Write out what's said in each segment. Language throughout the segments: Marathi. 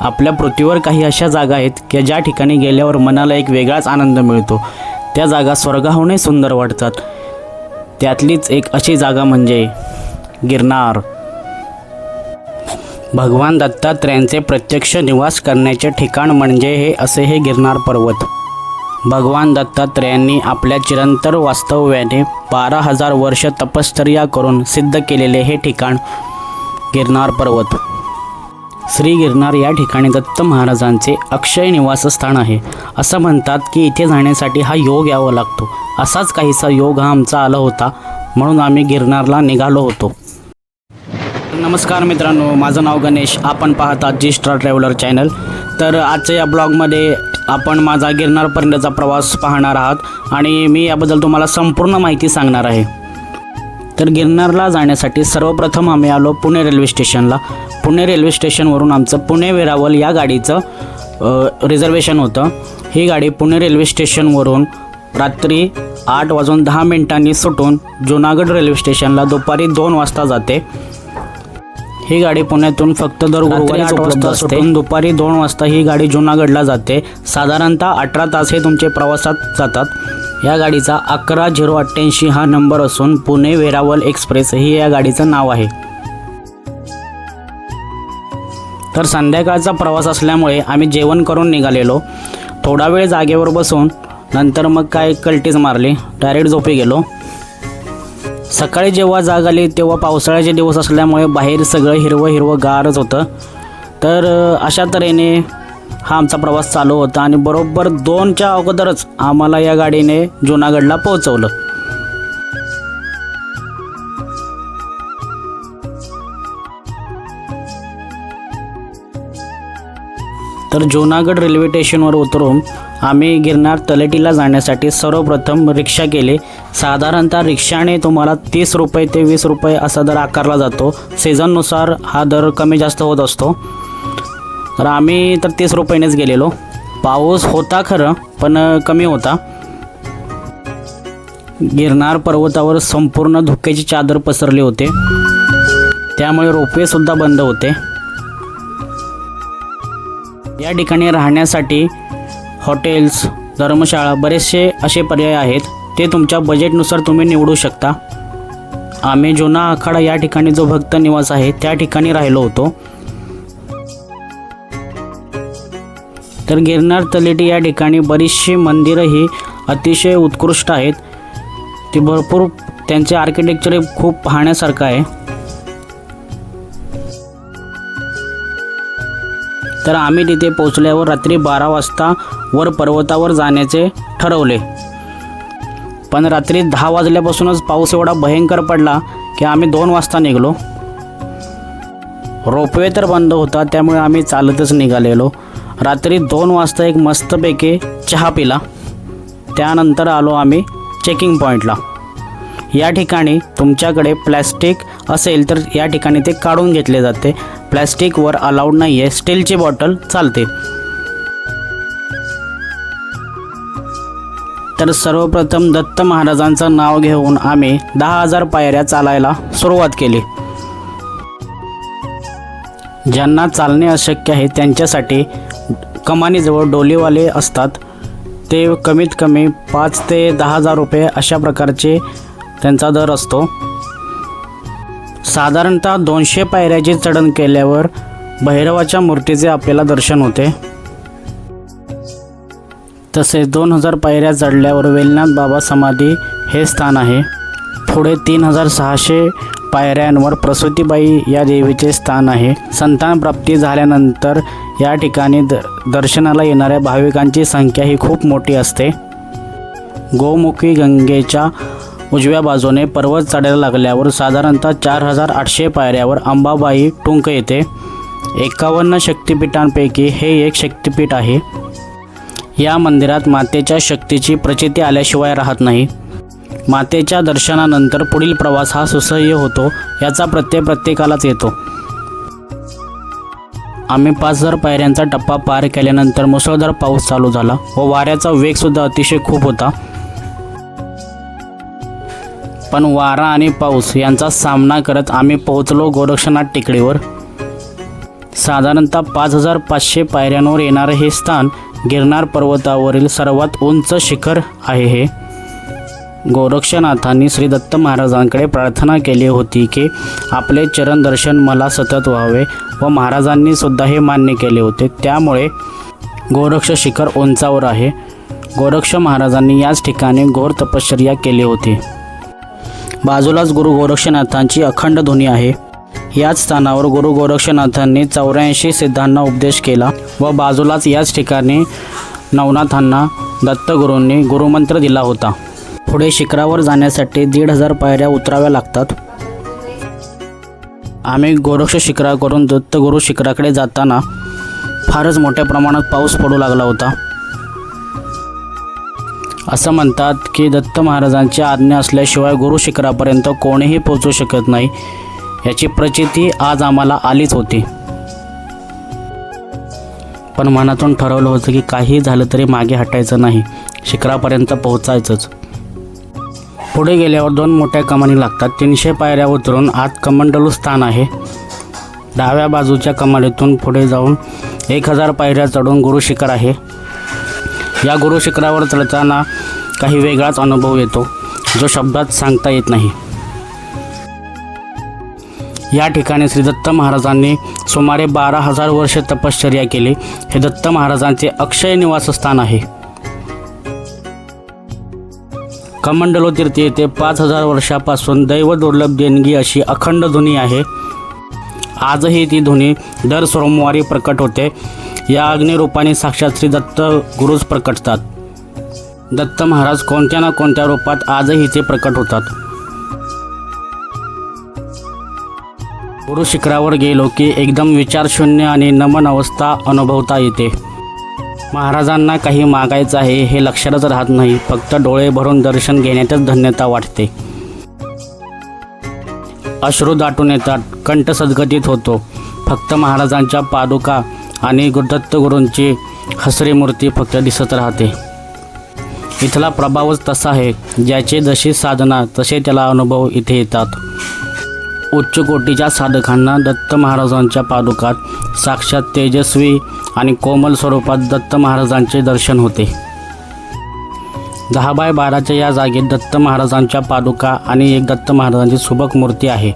आपल्या पृथ्वीवर काही अशा जागा आहेत की ज्या ठिकाणी गेल्यावर मनाला एक वेगळाच आनंद मिळतो. त्या जागा स्वर्गाहूनही सुंदर वाटतात. त्यातलीच एक अशी जागा म्हणजे गिरनार. भगवान दत्तात्रयांचे प्रत्यक्ष निवास करण्याचे ठिकाण म्हणजे हे असे हे गिरनार पर्वत. भगवान दत्तात्रयांनी आपल्या चिरंतर वास्तव्याने बारा हजार वर्ष तपश्चर्या करून सिद्ध केलेले हे ठिकाण गिरनार पर्वत. श्री गिरनार या ठिकाणी दत्त महाराजांचे अक्षय निवासस्थान आहे. असं म्हणतात की इथे जाण्यासाठी हा योग यावा लागतो. असाच काहीसा योग हा आमचा आला होता. म्हणून आम्ही गिरनारला निघालो होतो. नमस्कार मित्रांनो माझं नाव गणेश. आपण पाहतात जी स्टार ट्रॅव्हलर चॅनल. तर आजच्या या ब्लॉगमध्ये आपण माझा गिरनारपर्यंतचा प्रवास पाहणार आहात आणि मी याबद्दल तुम्हाला संपूर्ण माहिती सांगणार आहे. तर गिरनारला जाण्यासाठी सर्वप्रथम आम्ही आलो पुणे रेल्वे स्टेशनला. पुणे रेल्वे स्टेशनवरून आमचं पुणे वेरावल या गाडीचं रिझर्वेशन होतं. ही गाडी पुणे रेल्वे स्टेशनवरून रात्री आठ वाजून दहा मिनिटांनी सुटून जुनागड रेल्वे स्टेशनला दुपारी दोन वाजता जाते. ही गाडी पुण्यातून फक्त दर गुरुवारी आठ वाजता सुटून दुपारी दोन वाजता ही गाडी जुनागडला जाते. साधारणतः अठरा तास हे तुमचे प्रवासात जातात. या गाडीचा अकरा झिरो अठ्ठ्याऐंशी हा नंबर असून पुणे वेरावल एक्सप्रेस ही या गाडीचं नाव आहे. तर संध्याकाळचा प्रवास असल्यामुळे आम्ही जेवण करून निघालेलो. थोडा वेळ जागेवर बसून नंतर मग काय कल्टीज मारली डायरेक्ट झोपी गेलो. सकाळी जेव्हा जाग आली तेव्हा पावसाळ्याचे दिवस असल्यामुळे बाहेर सगळं हिरवं हिरवं गारच होतं. तर अशा तऱ्हेने हा आमचा प्रवास चालू होता आणि बरोबर दोनच्या अगोदरच आम्हाला या गाडीने जुनागडला पोहोचवलं. तर जुनागड रेल्वे स्टेशनवर उतरून आम्ही गिरनार तलेटीला जाण्यासाठी सर्वप्रथम रिक्षा केली. साधारणतः रिक्षाने तुम्हाला तीस रुपये ते वीस रुपये असा दर आकारला जातो. सीझननुसार हा दर कमी जास्त होत असतो. तर आम्ही तर तीस रुपयानेच गेलेलो. पाऊस होता खरं पण कमी होता. गिरनार पर्वतावर संपूर्ण धुक्याची चादर पसरली होते. त्यामुळे रोपवेसुद्धा बंद होते. या ठिकाणी राहण्यासाठी हॉटेल्स धर्मशाळा बरेचसे असे पर्याय आहेत. ते तुमच्या बजेटनुसार तुम्ही निवडू शकता. आम्ही जुना आखाडा या ठिकाणी जो भक्त निवास आहे त्या ठिकाणी राहिलो होतो. तर गिरनार तलेटी या ठिकाणी बरीचशी मंदिरं ही अतिशय उत्कृष्ट आहेत. ती भरपूर त्यांचे आर्किटेक्चर खूप पाहण्यासारखं आहे. तर आम्ही तिथे पोचल्यावर रात्री बारा वाजता वर पर्वतावर जाण्याचे ठरवले. पण रात्री दहा वाजल्यापासूनच पाऊस एवढा भयंकर पडला की आम्ही दोन वाजता निघलो. रोपवे तर बंद होता त्यामुळे आम्ही चालतच निघालेलो. रात्री दोन वाजता एक मस्तपैकी चहा पिला. त्यानंतर आलो आम्ही चेकिंग पॉईंटला या ठिकाणी तुमच्याकडे प्लॅस्टिक असेल तर या ठिकाणी ते काढून घेतले जाते. प्लॅस्टिकवर अलाउड नाही आहे स्टीलची बॉटल चालते. तर सर्वप्रथम दत्त महाराजांचं नाव घेऊन आम्ही दहा हजार पायऱ्या चालायला सुरुवात केली. ज्यांना चालणे अशक्य आहे त्यांच्यासाठी कमानीजवळ डोलीवाले असतात. ते कमीत कमी पाच ते दहा हजार रुपये अशा प्रकारचे त्यांचा दर असतो. साधारणतः दोनशे पायऱ्याची चढण केल्यावर भैरवाच्या मूर्तीचे आपल्याला दर्शन होते. तसेच दोन हजार पायऱ्या चढल्यावर वेलनाथ बाबा समाधी हे स्थान आहे. पुढे तीन हजार सहाशे पायऱ्यांवर प्रसूतीबाई या देवीचे स्थान आहे. संतान प्राप्ती झाल्यानंतर या ठिकाणी द दर्शनाला येणाऱ्या भाविकांची संख्या ही खूप मोठी असते. गोमुखी गंगेच्या उजव्या बाजूने पर्वत चढायला लागल्यावर साधारणतः चार हजार आठशे पायऱ्यावर अंबाबाई टुंक येते एकावन्न शक्तिपीठांपैकी हे एक शक्तिपीठ आहे. या मंदिरात मातेच्या शक्तीची प्रचिती आल्याशिवाय राहत नाही. मातेच्या दर्शनानंतर पुढील प्रवास हा सुसह्य होतो याचा प्रत्यय प्रत्येकालाच येतो. आम्ही पाच हजार पायऱ्यांचा टप्पा पार केल्यानंतर मुसळधार पाऊस चालू झाला व वाऱ्याचा वेगसुद्धा अतिशय खूप होता. पण वारा आणि पाऊस यांचा सामना करत आम्ही पोहोचलो गोरक्षनाथ टेकडीवर. साधारणतः पाच हजार पाचशे पायऱ्यांवर येणारं हे स्थान गिरनार पर्वतावरील सर्वात उंच शिखर आहे हे. गोरक्षनाथांनी श्री दत्त महाराजांकडे प्रार्थना केली होती की आपले चरण दर्शन मला सतत व्हावे व महाराजांनी सुद्धा हे मान्य केले होते. त्यामुळे गोरक्ष शिखर उंचावर आहे. गोरक्ष महाराजांनी याच ठिकाणी घोर तपश्चर्या केली होती. बाजूलाच गुरु गोरक्षनाथांची अखंड ध्वनी आहे. याच स्थानावर गुरु गोरक्षनाथांनी चौऱ्याऐंशी सिद्धांना उपदेश केला व बाजूलाच याच ठिकाणी नवनाथांना दत्तगुरूंनी गुरुमंत्र दिला होता. पुढे शिखरावर जाण्यासाठी दीड हजार पायऱ्या उतराव्या लागतात. आम्ही गोरक्ष शिखराकडून दत्तगुरू शिखराकडे जाताना फारच मोठ्या प्रमाणात पाऊस पडू लागला होता. असं म्हणतात की दत्त महाराजांची आज्ञा असल्याशिवाय गुरु शिखरापर्यंत कोणीही पोहोचू शकत नाही. याची प्रचिती आज आम्हाला आलीच होती. पण मनातून ठरवलं होतं की काही झालं तरी मागे हटायचं नाही. शिखरापर्यंत पोहोचायचंच. पुढे गेल्यावर दोन मोठ्या कमानी लागतात. तीनशे पायऱ्या उतरून आत कमंडलू स्थान आहे. डाव्या बाजूच्या कमानीतून पुढे जाऊन एक हजार पायऱ्या चढून गुरु शिखर आहे. या गुरु शिखरावर चढताना काही वेगळाच अनुभव येतो जो शब्दात सांगता येत नाही. या ठिकाणी श्री दत्त महाराजांनी सुमारे बारा हजार वर्ष तपश्चर्या केली. हे दत्त महाराजांचे अक्षय निवासस्थान आहे. कमंडलो तीर्थ येथे पाच हजार वर्षापासून दैव दुर्लभ देणगी अशी अखंड ध्वनी आहे. आजही ती ध्वनी दर सोमवारी प्रकट होते. या अग्निरूपाने साक्षात श्री दत्त गुरुच प्रकटतात. दत्त महाराज कोणत्या ना कोणत्या रूपात आजही ते प्रकट होतात. गुरु शिखरावर गेलो की एकदम विचारशून्य आणि नमन अवस्था अनुभवता येते. महाराजांना काही मागायचं आहे हे लक्षातच राहत नाही फक्त डोळे भरून दर्शन घेण्यातच धन्यता वाटते. अश्रू दाटून येतात कंठ सद्गतीत होतो. फक्त महाराजांच्या पादुका आणि दत्त दत्तगुरूंची हसरी मूर्ती फक्त दिसत राहते. इथला प्रभावच तसा आहे ज्याचे जशी साधना तसे त्याला अनुभव इथे येतात. उच्च कोटीच्या साधकांना दत्त महाराजांच्या पादुकात साक्षात तेजस्वी आणि कोमल स्वरूपात दत्त महाराजांचे दर्शन होते. दहा बाय बाराच्या या जागेत दत्त महाराजांच्या पादुका आणि एक दत्त महाराजांची सुबक मूर्ती आहे.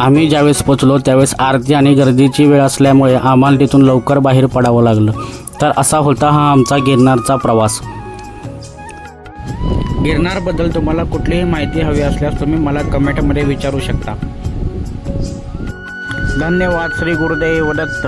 आम्ही ज्यावेळेस पोचलो त्यावेळेस आरती आणि गर्दीची वेळ असल्यामुळे आम्हाला तिथून लवकर बाहेर पडावं लागलं. तर असा होता हा आमचा गिरनारचा प्रवास. गिरनारबद्दल तुम्हाला कुठलीही माहिती हवी असल्यास तुम्ही मला कमेंटमध्ये विचारू शकता. धन्यवाद श्री गुरुदेव दत्त.